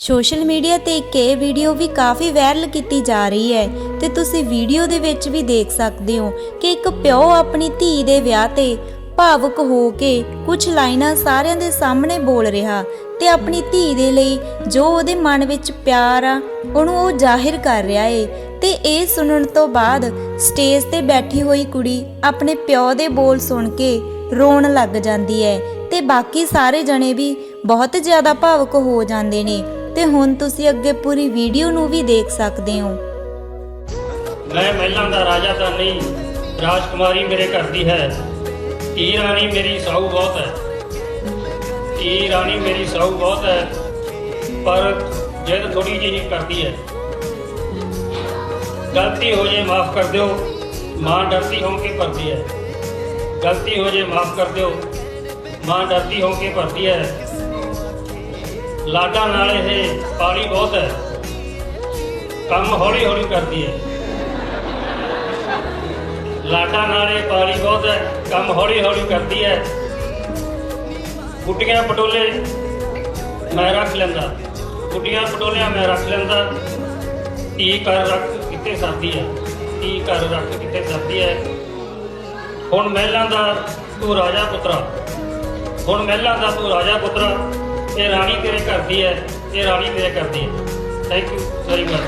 Social media ਤੇ ਇੱਕ ਇਹ ਵੀਡੀਓ ਵੀ ਕਾਫੀ ਵਾਇਰਲ ਕੀਤੀ ਜਾ ਰਹੀ ਹੈ ਤੇ ਤੁਸੀਂ ਵੀਡੀਓ ਦੇ ਵਿੱਚ ਵੀ ਦੇਖ ਸਕਦੇ ਹੋ ਕਿ ਇੱਕ ਪਿਓ ਆਪਣੀ ਧੀ ਦੇ ਵਿਆਹ ਤੇ ਭਾਵੁਕ ਹੋ ਕੇ ਕੁਝ ਲਾਈਨਾਂ ਸਾਰਿਆਂ ਦੇ ਸਾਹਮਣੇ ਬੋਲ ਰਿਹਾ ਤੇ ਆਪਣੀ ਧੀ ਦੇ ਲਈ ਜੋ ਉਹਦੇ ਮਨ ਵਿੱਚ ਪਿਆਰ ਆ, ਉਹਨੂੰ ਉਹ ਜ਼ਾਹਿਰ ਕਰ ਰਿਹਾ ਏ। ਤੇ ਇਹ ਸੁਣਨ ਤੋਂ ਬਾਅਦ ਸਟੇਜ ਤੇ ਬੈਠੀ ਹੋਈ ਕੁੜੀ ਆਪਣੇ ਪਿਓ ਦੇ ਬੋਲ ਸੁਣ ਕੇ ਰੋਣ ਲੱਗ ਜਾਂਦੀ ਹੈ ਤੇ ਬਾਕੀ ਸਾਰੇ ਜਣੇ ਵੀ ਬਹੁਤ ਜ਼ਿਆਦਾ ਭਾਵੁਕ ਹੋ ਜਾਂਦੇ ਨੇ। ਤੇ ਹੁਣ ਤੁਸੀਂ ਅੱਗੇ ਪੂਰੀ ਵੀਡੀਓ ਨੂੰ ਵੀ ਦੇਖ ਸਕਦੇ ਹੋ। ਮੈਂ ਮਹਿਲਾਂ ਦਾ ਰਾਜਾ ਤਾਂ ਨਹੀਂ, ਰਾਜਕੁਮਾਰੀ ਮੇਰੇ ਘਰ ਦੀ ਹੈ। ਧੀ ਰਾਣੀ ਮੇਰੀ ਸਾਊ ਬਹੁਤ ਹੈ। ਧੀ ਰਾਣੀ ਮੇਰੀ ਸਾਊ ਬਹੁਤ ਹੈ, ਪਰ ਜਿੱਦ ਥੋੜੀ ਜਿਹੀ ਕਰਦੀ ਹੈ। ਗਲਤੀ ਹੋ ਜੇ ਮਾਫ ਕਰ ਦਿਓ, ਮਾਂ ਡਰਦੀ ਹੋ ਕੇ ਭਰਦੀ ਹੈ। ਗਲਤੀ ਹੋ ਜੇ ਮਾਫ ਕਰ ਦਿਓ, ਮਾਂ ਡਰਦੀ ਹੋ ਕੇ ਭਰਦੀ ਹੈ। ਲਾਡਾਂ ਨਾਲ ਇਹ ਪਾਲੀ ਬਹੁਤ ਹੈ। ਕੰਮ ਹੌਲੀ ਹੌਲੀ ਕਰਦੀ ਹੈ। ਲਾਡਾ ਨਾਲੇ ਪਾਲੀ ਬਹੁਤ ਹੈ, ਕੰਮ ਹੌਲੀ ਹੌਲੀ ਕਰਦੀ ਹੈ। ਗੁੱਡੀਆਂ ਪਟੋਲੇ ਮੈਂ ਰੱਖ ਲੈਂਦਾ। ਗੁੱਡੀਆਂ ਪਟੋਲਿਆਂ ਮੈਂ ਰੱਖ ਲੈਂਦਾ। ਧੀ ਕਰ ਰੱਖ ਕਿਤੇ ਸਰਦੀ ਹੈ? ਧੀ ਕਰ ਰੱਖ ਕਿਤੇ ਸਰਦੀ ਹੈ? ਹੁਣ ਮਹਿਲਾਂ ਦਾ ਤੂੰ ਰਾਜਾ ਪੁੱਤਰਾ। ਹੁਣ ਮਹਿਲਾਂ ਦਾ ਤੂੰ ਰਾਜਾ ਪੁੱਤਰਾ। ਇਹ ਰਾਣੀ ਤੇਰੇ ਘਰ ਦੀ ਹੈ, ਇਹ ਰਾਣੀ ਤੇਰੇ ਘਰ ਦੀ ਹੈ। ਥੈਂਕ ਯੂ ਵੈਰੀ ਮਚ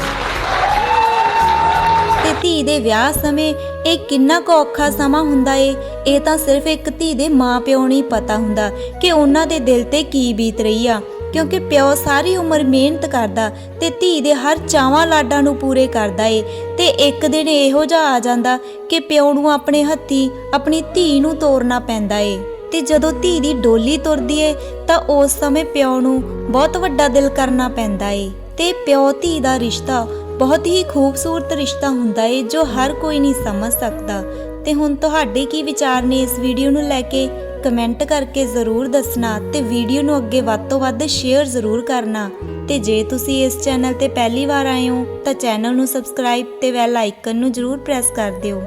ਤੇ ਧੀ ਦੇ ਵਿਆਹ ਸਮੇਂ ਇਹ ਕਿੰਨਾ ਕੁ ਔਖਾ ਸਮਾਂ ਹੁੰਦਾ ਏ, ਇਹ ਤਾਂ ਸਿਰਫ ਇੱਕ ਧੀ ਦੇ ਮਾਪਿਓ ਨੂੰ ਪਤਾ ਹੁੰਦਾ ਕਿ ਉਹਨਾਂ ਦੇ ਦਿਲ ਤੇ ਕੀ ਬੀਤ ਰਹੀ ਆ। ਕਿਉਂਕਿ ਪਿਓ ਸਾਰੀ ਉਮਰ ਮਿਹਨਤ ਕਰਦਾ ਤੇ ਧੀ ਦੇ ਹਰ ਚਾਵਾਂ ਲਾਡਾਂ ਨੂੰ ਪੂਰੇ ਕਰਦਾ ਏ। ਤੇ ਇੱਕ ਦਿਨ ਇਹੋ ਜਿਹਾ ਆ ਜਾਂਦਾ ਕਿ ਪਿਓ ਨੂੰ ਆਪਣੇ ਹੱਥੀ, ਆਪਣੀ ਧੀ ਨੂੰ ਤੋਰਨਾ ਪੈਂਦਾ ਏ। ਤੇ ਜਦੋਂ ਧੀ ਦੀ ਡੋਲੀ ਤੁਰਦੀ ਏ, ਤਾਂ ਉਸ ਸਮੇਂ ਪਿਓ ਨੂੰ ਬਹੁਤ ਵੱਡਾ ਦਿਲ ਕਰਨਾ ਪੈਂਦਾ ਏ। ਤੇ ਪਿਓ ਧੀ ਦਾ ਰਿਸ਼ਤਾ ਬਹੁਤ ਹੀ ਖੂਬਸੂਰਤ ਰਿਸ਼ਤਾ ਹੁੰਦਾ ਏ, ਜੋ ਹਰ ਕੋਈ ਨਹੀਂ ਸਮਝ ਸਕਦਾ। ਤੇ ਹੁਣ ਤੁਹਾਡੇ ਕੀ ਵਿਚਾਰ ਨੇ ਇਸ ਵੀਡੀਓ ਨੂੰ ਲੈ ਕੇ? ਕਮੈਂਟ ਕਰਕੇ ਜ਼ਰੂਰ ਦੱਸਣਾ ਤੇ ਵੀਡੀਓ ਨੂੰ ਅੱਗੇ ਵੱਧ ਤੋਂ ਵੱਧ ਸ਼ੇਅਰ ਜ਼ਰੂਰ ਕਰਨਾ। ਤੇ ਜੇ ਤੁਸੀਂ ਇਸ ਚੈਨਲ ਤੇ ਪਹਿਲੀ ਵਾਰ ਆਏ ਹੋ, ਤਾਂ ਚੈਨਲ ਨੂੰ ਸਬਸਕ੍ਰਾਈਬ ਤੇ ਬੈਲ ਆਈਕਨ ਨੂੰ ਜ਼ਰੂਰ ਪ੍ਰੈਸ ਕਰ ਦਿਓ।